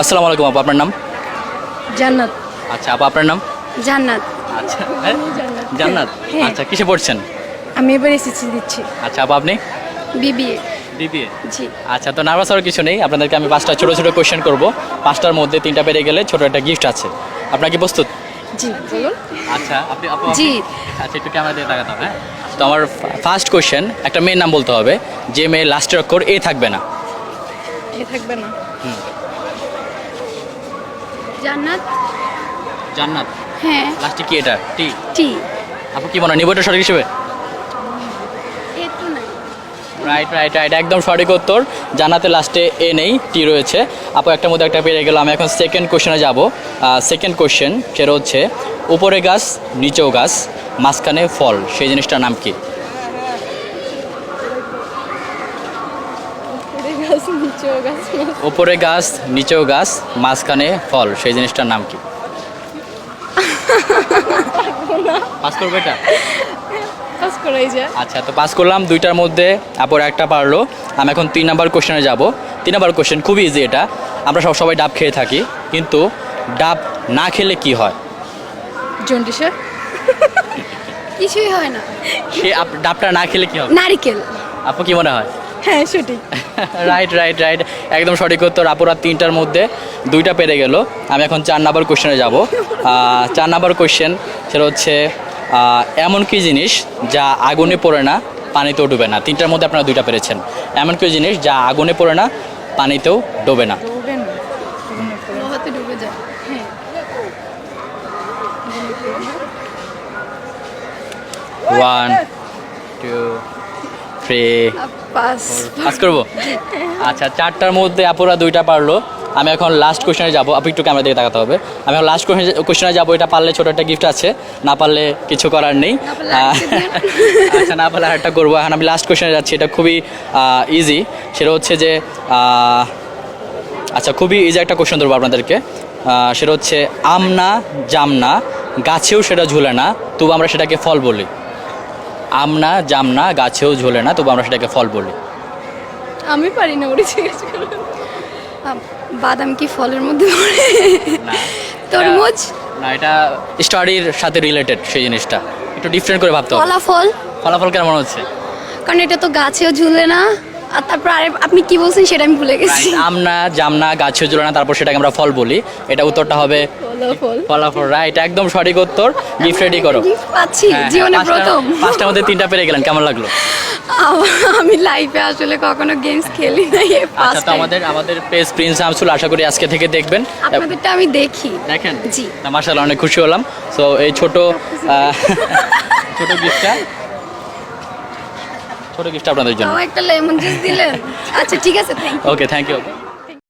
আসসালামু আলাইকুম আপু আপনার নাম? জান্নাত। আচ্ছা আপু আপনার নাম? জান্নাত। আচ্ছা হ্যাঁ? জান্নাত? হ্যাঁ। আচ্ছা কিসে পড়ছেন? আমি এবার এসেছি দিচ্ছি। আচ্ছা আপু আপনি? বিবিএ। বিবিএ? জি। আচ্ছা তো নার্ভাস হওয়ার কিছু নেই আপনাদেরকে আমি পাঁচটা ছোটো ছোটো কোয়েশ্চেন করব। পাঁচটার মধ্যে তিনটা পেরে গেলে ছোটো একটা গিফট আছে। আপনার কি প্রস্তুত? জি বলুন। আচ্ছা আপনি আপু জি। আচ্ছা একটু ক্যামেরা দিয়ে তাকাতে হবে হ্যাঁ? তো আমার ফার্স্ট কোশ্চেন একটা মেয়ের নাম বলতে হবে যে মেয়ে লাস্টের অক্ষর এ থাকবে না। এ থাকবে না। জান্নাত? জান্নাত? হ্যাঁ। লাস্টে কি এটা? টি। টি। আপু কি মনে হয় নিবটা সঠিক হিসেবে? রাইট রাইট রাইট একদম সঠিক উত্তর। জানাতে লাস্টে এ নেই টি রয়েছে। আপু একটা মধ্যে একটা পেরে গেল আমি এখন সেকেন্ড কোশ্চেনে যাব। সেকেন্ড কোশ্চেন সেটা হচ্ছে উপরে গাছ নিচেও গাছ মাঝখানে ফল সেই জিনিসটার নাম কি? গাছ নিচেও গাছ উপরে গাছ নিচেও গাছ মাঝখানে ফল সেই জিনিসটার নাম কি? পাস করবে এটা? পাস করাই যায় আচ্ছা তো পাস করলাম দুইটার মধ্যে আপুর একটা পারল। আমি এখন তিন নাম্বার কোশ্চেনে যাব। তিন নাম্বার কোশ্চেন খুবই ইজি এটা। আমরা সব সবাই ডাব খেয়ে থাকি কিন্তু ডাব না খেলে কি হয়? জন্ডিসে কিছুই হয় না। সে আপ- ডাবটা না খেলে কি হবে? নারিকেল। আপু কি মনে হয়? হ্যাঁ সঠিক। রাইট রাইট রাইট একদম সঠিক উত্তর। আপুরা তিনটার মধ্যে দুইটা পেরে গেল। আমি এখন চার নাম্বার কোশ্চেনে যাব। চার নাম্বার কোশ্চেন সেটা হচ্ছে এমন কি জিনিস যা আগুনে পড়ে না পানিতেও ডুবে না? তিনটার মধ্যে আপনারা দুইটা পেরেছেন। এমন কি জিনিস যা আগুনে পড়ে না পানিতেও ডোবে না? ডুবে না। লোহাতে ডুবে যায়। হ্যাঁ। One three pass. করব? আচ্ছা চারটার মধ্যে আপুরা দুইটা পারল। আমি এখন লাস্ট কোশ্চেনে যাব। আপনি একটু ক্যামেরা দিকে তাকাতে হবে। আমি এখন লাস্ট কোশ্চেনে যাব। এটা পারলে ছোটো একটা গিফট আছে। না পারলে কিছু করার নেই। আচ্ছা না পারলে আরেকটা করব। এখন আমি লাস্ট কোশ্চেনে যাচ্ছি। এটা খুবই ইজি সেটা হচ্ছে যে আচ্ছা খুবই ইজি একটা কোশ্চেন ধরবো আপনাদেরকে। সেটা হচ্ছে আমনা জামনা গাছেও সেটা ঝুলে না তবু আমরা সেটাকে ফল বলি। আমনা জামনা গাছেও ঝোলে না তবু আমরা সেটাকে ফল বলি। আমি পারি না ওরে জিজ্ঞেস বাদাম কি ফলের মধ্যে পড়ে? না তরমুজ? না এটা স্টাডির সাথে রিলেটেড সেই জিনিসটা। একটু ডিফারেন্ট করে ভাবতে হবে। ফলাফল? ফলাফল কেমন মনে হচ্ছে? কারণ এটা তো গাছেও ঝুলে না আর তারপর আরে আপনি কি বলছেন সেটা আমি ভুলে গেছি। আমনা জামনা গাছে ঝোলে না তারপর সেটাকে আমরা ফল বলি। এটা উত্তরটা হবে ফলাফল। ফলাফল রাইট একদম সঠিক উত্তর। গিফট রেডি করো। পাচ্ছি হ্যাঁ, হ্যাঁ, জীবনে প্রথম। পাঁচটার মধ্যে তিনটা পেরে গেলেন কেমন লাগল? আমি লাইফে আসলে কখনো গেমস খেলি নাই আচ্ছা তো আমাদের আমাদের পেজ প্রিন্স আমসুল আশা করি আজকে থেকে দেখবেন। আপনাদেরটা আমি দেখি। দেখেন? জি। মার্শাল অনেক খুশি হলাম। সো এই ছোট ছোট গিফটটা ছোট গিফট আপনাদের জন্য। একটা লেমন জুস দিলেন? আচ্ছা ঠিক আছে থ্যাংক ওকে থ্যাংক ইউ